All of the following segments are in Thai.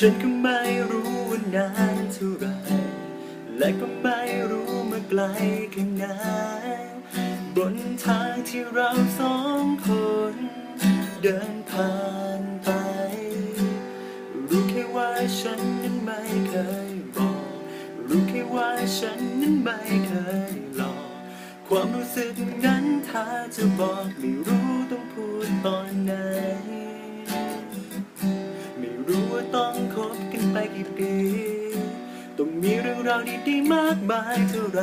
ฉันก็ไม่รู้ว่านานเท่าไรและก็ไม่รู้มาไกลแค่ไหนบนทางที่เราสองคน เดินผ่านไป รู้แค่ว่าฉันนั้นไม่เคยบอกรู้แค่ว่าฉันนั้นไม่เคยหลอกความรู้สึกนั้นถ้าจะบอกไม่รู้ต้องพูดตอนไหน ต้องมีเรื่องราวดีๆ มากมายเท่าไร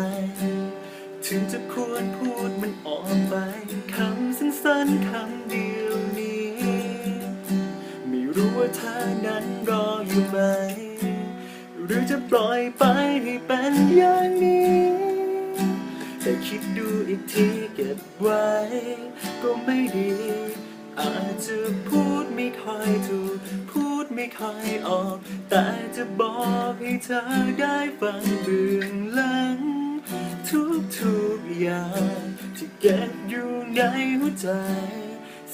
ถึงจะควรพูดมันออกไป คำสั้นๆคำเดียวนี้ ไม่รู้ว่าเธอนั้นรออยู่ไหม หรือจะปล่อยไปให้เป็นอย่างนี้แต่คิดดูอีกทีเก็บไว้ ก็ไม่ดี อาจจะพูดไม่ค่อยถูกพูด ไม่ค่อยออก แต่จะบอกให้เธอได้ฟังเบื้องหลัง ทุกๆอย่างที่เก็บอยู่ในหัวใจ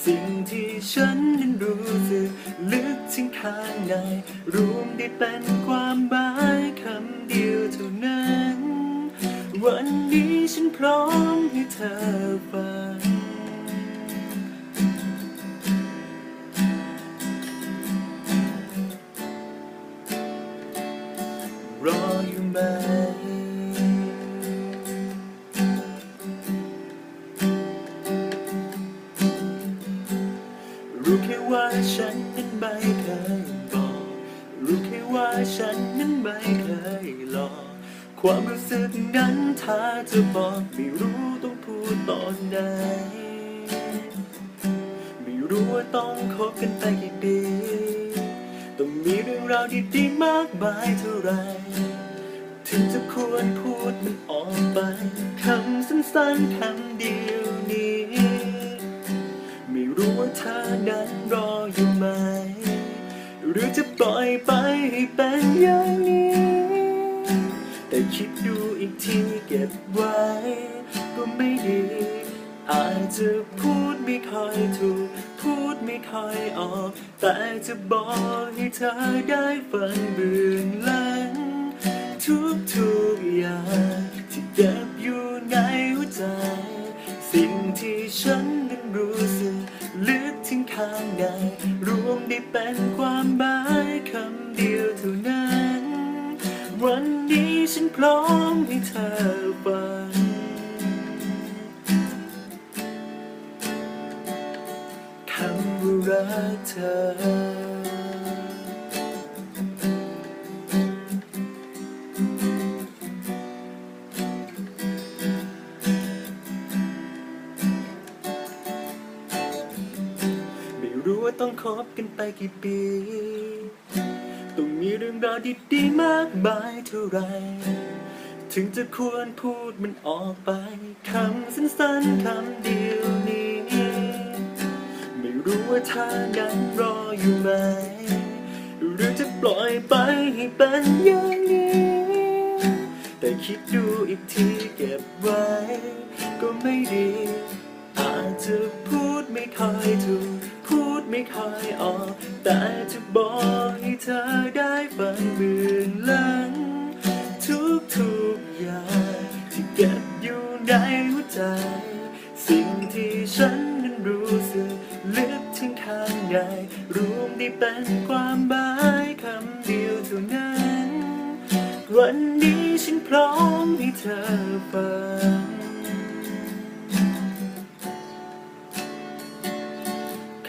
สิ่งที่ฉันนั้นรู้สึกลึกถึงข้างใน รวมได้เป็นความหมายคำเดียวเท่านั้น วันนี้ฉันพร้อมให้เธอ รออยู่ไหม รู้แค่ว่าฉันนั้นไม่เคยบอก รู้แค่ว่าฉันนั้นไม่เคยหลอก ความรู้สึกนั้นถ้าจะบอกไม่รู้ต้องพูดตอนไหน ไม่รู้ว่าต้องคบกันไปกี่ปี ต้องมีเรื่อง ราวดีๆมากมายเท่าไร ถึงจะควรพูดมันออกไป คำสั้นๆคำเดียวนี้ ไม่รู้ว่าเธอนั้นรออยู่ไหม หรือจะปล่อยไปให้เป็นอย่างนี้ แต่คิดดูอีกทีเก็บไว้ ก็ไม่ดี อาจจะพูดไม่ค่อยถูก ค่อยออก แต่จะบอกให้เธอได้ฟังเบื้องหลัง ทุกๆอย่างที่เก็บอยู่ในหัวใจ สิ่งที่ฉันนั้นรู้สึกลึกถึงข้างใน รวมได้เป็นความหมายคำเดียวเท่านั้น วันนี้ฉันพร้อมให้เธอฟัง คำว่ารักเธอรู้ว่าต้องคบกันไปกี่ปี ต้องมีเรื่องราวดีๆมากมายเท่าไร ถึงจะควรพูดมันออกไป คำสั้นๆคำเดียวนี้ รู้ว่าเธอนั้นรออยู่ไหม หรือจะปล่อยไปให้เป็นอย่างนี้ แต่คิดดูอีกทีเก็บไว้ ก็ไม่ดี อาจจะพูดไม่ค่อยถูก พูดไม่ค่อยออก แต่จะบอกให้เธอได้ฟังเบื้องหลัง รวมที่เป็นความหมายคำเดียวเท่านั้น วันนี้ฉันพร้อมให้เธอฟัง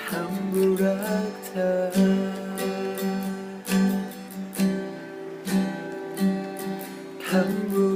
คำว่ารักเธอคำว่า